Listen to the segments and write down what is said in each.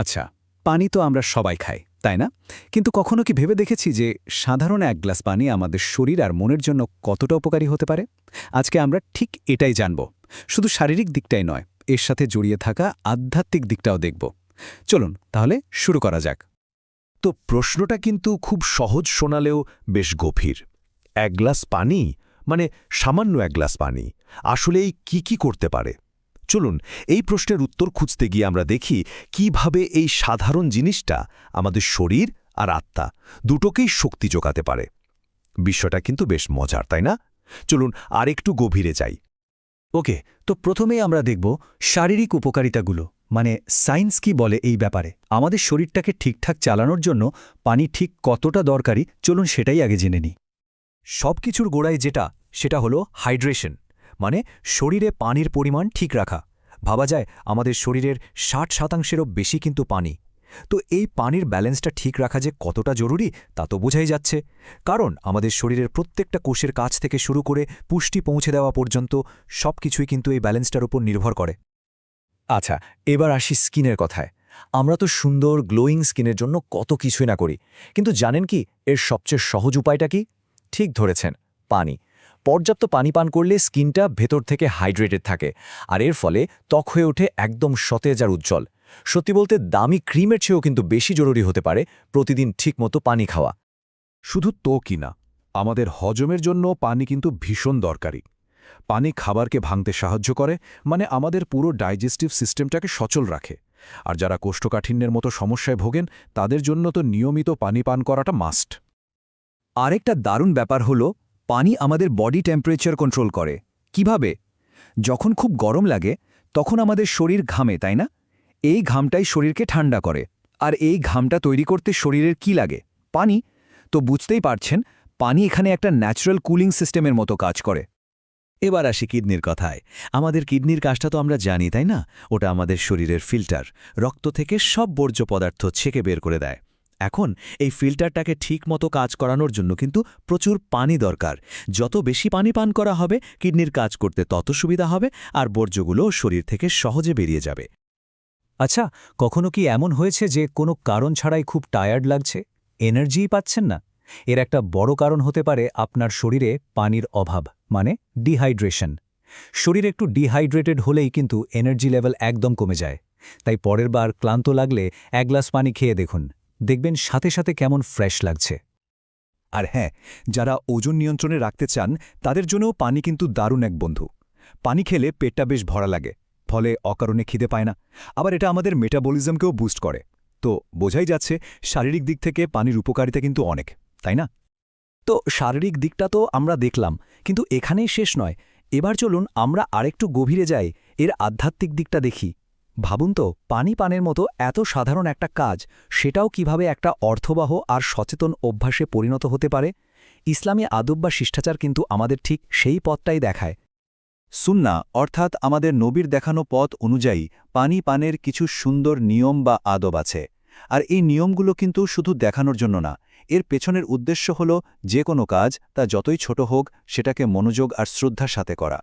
আচ্ছা পানি তো আমরা সবাই খাই, তাই না? কিন্তু কখনো কি ভেবে দেখেছি যে সাধারণ এক গ্লাস পানি আমাদের শরীর আর মনের জন্য কতটা উপকারী হতে পারে? আজকে আমরা ঠিক এটাই জানব। শুধু শারীরিক দিকটাই নয়, এর সাথে জড়িয়ে থাকা আধ্যাত্মিক দিকটাও দেখব। চলুন, তাহলে শুরু করা যাক। তো প্রশ্নটা কিন্তু খুব সহজ শোনালেও বেশ গভীর। এক গ্লাস পানি মানে সামান্য এক গ্লাস পানি, আসলেই কি কি করতে পারে? চলুন, এই প্রশ্নের উত্তর খুঁজতে গিয়ে আমরা দেখি কীভাবে এই সাধারণ জিনিসটা আমাদের শরীর আর আত্মা দুটোকেই শক্তি যোগাতে পারে। বিষয়টা কিন্তু বেশ মজার, তাই না? চলুন আর একটু গভীরে যাই। ওকে, তো প্রথমেই আমরা দেখব শারীরিক উপকারিতাগুলো মানে সায়েন্স কি বলে এই ব্যাপারে। আমাদের শরীরটাকে ঠিকঠাক চালানোর জন্য পানি ঠিক কতটা দরকারি, চলুন সেটাই আগে জেনে নিই। সব কিছুর গোড়ায় যেটা, সেটা হলো হাইড্রেশন মানে শরীরে পানির পরিমাণ ঠিক রাখা। ভাবা যায় আমাদের শরীরের ষাট শতাংশেরও বেশি কিন্তু পানি। তো এই পানির ব্যালেন্সটা ঠিক রাখা যে কতটা জরুরি, তা তো বোঝাই যাচ্ছে। কারণ আমাদের শরীরের প্রত্যেকটা কোষের কাছ থেকে শুরু করে পুষ্টি পৌঁছে দেওয়া পর্যন্ত সব কিছুই কিন্তু এই ব্যালেন্সটার উপর নির্ভর করে। আচ্ছা এবার আসি স্কিনের কথায়। আমরা তো সুন্দর গ্লোয়িং স্কিনের জন্য কত কিছুই না করি। কিন্তু জানেন কি, এর সবচেয়ে সহজ উপায়টা কি? ঠিক ধরেছেন, পানি। পর্যাপ্ত পানি পান করলে স্কিনটা ভেতর থেকে হাইড্রেটেড থাকে আর এর ফলে ত্বক হয়ে ওঠে একদম সতেজ আর উজ্জ্বল। সত্যি বলতে দামি ক্রিমের চেয়েও কিন্তু বেশি জরুরি হতে পারে প্রতিদিন ঠিকমতো পানি খাওয়া। শুধু তো কিনা আমাদের হজমের জন্য পানি কিন্তু ভীষণ দরকারি। পানি খাবারকে ভাঙতে সাহায্য করে মানে আমাদের পুরো ডাইজেস্টিভ সিস্টেমটাকে সচল রাখে। আর যারা কোষ্ঠকাঠিন্যের মতো সমস্যায় ভোগেন তাদের জন্য তো নিয়মিত পানি পান করাটা মাস্ট। আরেকটা দারুণ ব্যাপার হলো পানি আমাদের বডি টেম্পারেচার কন্ট্রোল করে। কীভাবে? যখন খুব গরম লাগে, তখন আমাদের শরীর ঘামে, তাই না? এই ঘামটাই শরীরকে ঠান্ডা করে। আর এই ঘামটা তৈরি করতে শরীরের কি লাগে? পানি? তো বুঝতেই পারছেন, পানি এখানে একটা ন্যাচারাল কুলিং সিস্টেমের মতো কাজ করে। এবার আসি কিডনির কথায়। আমাদের কিডনির কাজটা তো আমরা জানি, তাই না? ওটা আমাদের শরীরের ফিল্টার রক্ত থেকে সব বর্জ্য পদার্থ ছেকে বের করে দেয়। এখন এই ফিল্টারটাকে ঠিকমতো কাজ করানোর জন্য কিন্তু প্রচুর পানি দরকার। যত বেশি পানি পান করা হবে, কিডনির কাজ করতে তত সুবিধা হবে আর বর্জ্যগুলো শরীর থেকে সহজে বেরিয়ে যাবে। আচ্ছা কখনো কি এমন হয়েছে যে কোনো কারণ ছাড়াই খুব টায়ার্ড লাগছে? এনার্জিই পাচ্ছেন না। এর একটা বড় কারণ হতে পারে আপনার শরীরে পানির অভাব মানে ডিহাইড্রেশন। শরীর একটু ডিহাইড্রেটেড হলেই কিন্তু এনার্জি লেভেল একদম কমে যায়। তাই পরের বার ক্লান্ত লাগলে এক গ্লাস পানি খেয়ে দেখুন। দেখবেন সাথে সাথে কেমন ফ্রেশ লাগছে। আর হ্যাঁ যারা ওজন নিয়ন্ত্রণে রাখতে চান, তাদের জন্যও পানি কিন্তু দারুণ এক বন্ধু। পানি খেলে পেটটা বেশ ভরা লাগে, ফলে অকারণে খিদে পায় না। আবার এটা আমাদের মেটাবলিজমকেও বুস্ট করে। তো বোঝাই যাচ্ছে, শারীরিক দিক থেকে পানির উপকারিতা কিন্তু অনেক, তাই না? তো শারীরিক দিকটা তো আমরা দেখলাম, কিন্তু এখানেই শেষ নয়। এবার চলুন আমরা আরেকটু গভীরে যাই, এর আধ্যাত্মিক দিকটা দেখি। ভাবুন তো, পানি পানের মতো এত সাধারণ একটা কাজ, সেটাও কীভাবে একটা অর্থবাহ আর সচেতন অভ্যাসে পরিণত হতে পারে? ইসলামী আদব বা শিষ্টাচার কিন্তু আমাদের ঠিক সেই পথটাই দেখায়। সুন্না, অর্থাৎ আমাদের নবীর দেখানো পথ অনুযায়ী পানি পানের কিছু সুন্দর নিয়ম বা আদব আছে। আর এই নিয়মগুলো কিন্তু শুধু দেখানোর জন্য না, এর পেছনের উদ্দেশ্য হল যে কোনো কাজ, তা যতই ছোট হোক, সেটাকে মনোযোগ আর শ্রদ্ধার সাথে করা।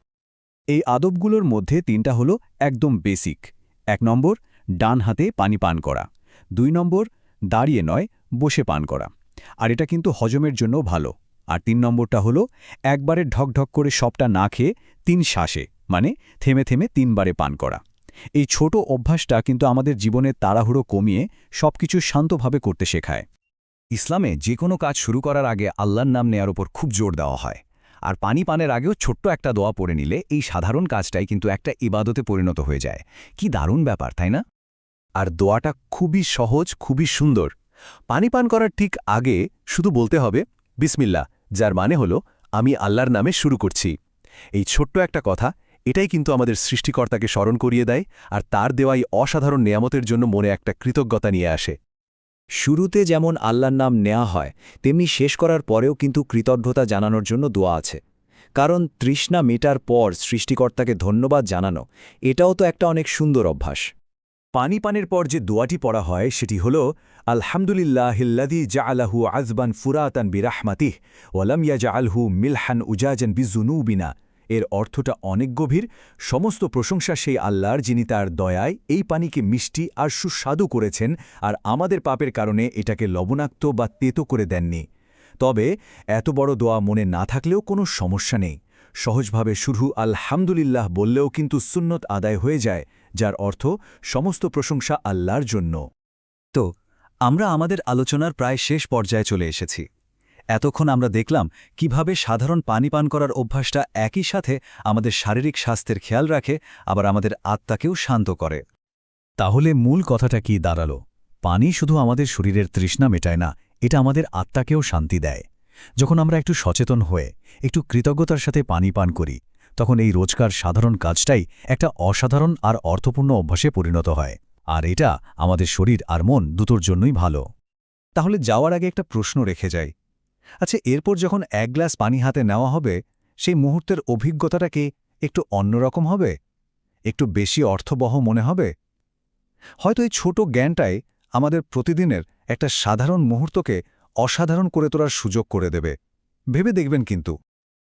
এই আদবগুলোর মধ্যে তিনটা হলো একদম বেসিক। এক নম্বর, ডান হাতে পানি পান করা। দুই নম্বর, দাঁড়িয়ে নয়, বসে পান করা। আর এটা কিন্তু হজমের জন্য ভালো। আর তিন নম্বরটা হলো, একবারে ঢকঢক করে সবটা না খেয়ে তিন শ্বাসে মানে থেমে থেমে তিনবারে পান করা। এই ছোট অভ্যাসটা কিন্তু আমাদের জীবনের তাড়াহুড়ো কমিয়ে সবকিছু শান্তভাবে করতে শেখায়। ইসলামে যে কোনো কাজ শুরু করার আগে আল্লাহর নাম নেয়ার ওপর খুব জোর দেওয়া হয়। আর পানি পানের আগেও ছোট্ট একটা দোয়া পড়ে নিলে এই সাধারণ কাজটাই কিন্তু একটা ইবাদতে পরিণত হয়ে যায়। কি দারুণ ব্যাপার, তাই না? আর দোয়াটা খুবই সহজ, খুবই সুন্দর। পানি পান করার ঠিক আগে শুধু বলতে হবে বিসমিল্লা যার মানে হল, আমি আল্লাহর নামে শুরু করছি। এই ছোট্ট একটা কথা, এটাই কিন্তু আমাদের সৃষ্টিকর্তাকে স্মরণ করিয়ে দেয়, আর তার দেওয়াই অসাধারণ নেয়ামতের জন্য মনে একটা কৃতজ্ঞতা নিয়ে আসে। শুরুতে যেমন আল্লাহর নাম নেয়া হয়, তেমনি শেষ করার পরেও কিন্তু কৃতজ্ঞতা জানানোর জন্য দোয়া আছে। কারণ তৃষ্ণা মেটার পর সৃষ্টিকর্তাকে ধন্যবাদ জানানো, এটাও তো একটা অনেক সুন্দর অভ্যাস। পানি পানের পর যে দোয়াটি পড়া হয়, সেটি হল আলহামদুলিল্লাহ হিল্লাদি জা আলাহু আজবান ফুরাতান বিরাহমাতিহ ওয়ালাম ইয়াজআলহু মিলহান উজাজান বিজুনুবিনা এর অর্থটা অনেক গভীর। সমস্ত প্রশংসা সেই আল্লাহর, যিনি তার দয়ায় এই পানিকে মিষ্টি আর সুস্বাদু করেছেন আর আমাদের পাপের কারণে এটাকে লবণাক্ত বা তেতো করে দেননি। তবে এত বড় দোয়া মনে না থাকলেও কোনো সমস্যা নেই। সহজভাবে শুধু আলহামদুলিল্লাহ বললেও কিন্তু সুন্নত আদায় হয়ে যায়, যার অর্থ সমস্ত প্রশংসা আল্লাহর জন্য। তো, আমরা আমাদের আলোচনার প্রায় শেষ পর্যায়ে চলে এসেছি। এতক্ষণ আমরা দেখলাম কীভাবে সাধারণ পানি পান করার অভ্যাসটা একই সাথে আমাদের শারীরিক স্বাস্থ্যের খেয়াল রাখে, আবার আমাদের আত্মাকেও শান্ত করে। তাহলে মূল কথাটা কি দাঁড়াল? পানি শুধু আমাদের শরীরের তৃষ্ণা মেটায় না, এটা আমাদের আত্মাকেও শান্তি দেয়। যখন আমরা একটু সচেতন হয়ে, একটু কৃতজ্ঞতার সাথে পানি পান করি, তখন এই রোজকার সাধারণ কাজটাই একটা অসাধারণ আর অর্থপূর্ণ অভ্যাসে পরিণত হয়। আর এটা আমাদের শরীর আর মন দুটোর জন্যই ভালো। তাহলে যাওয়ার আগে একটা প্রশ্ন রেখে যাই। আচ্ছা এরপর যখন এক গ্লাস পানি হাতে নেওয়া হবে, সেই মুহূর্তের অভিজ্ঞতাটা কি একটু অন্যরকম হবে? একটু বেশি অর্থবহ মনে হবে? হয়তো এই ছোট জ্ঞানটাই আমাদের প্রতিদিনের একটা সাধারণ মুহূর্তকে অসাধারণ করে তোলার সুযোগ করে দেবে। ভেবে দেখবেন কিন্তু।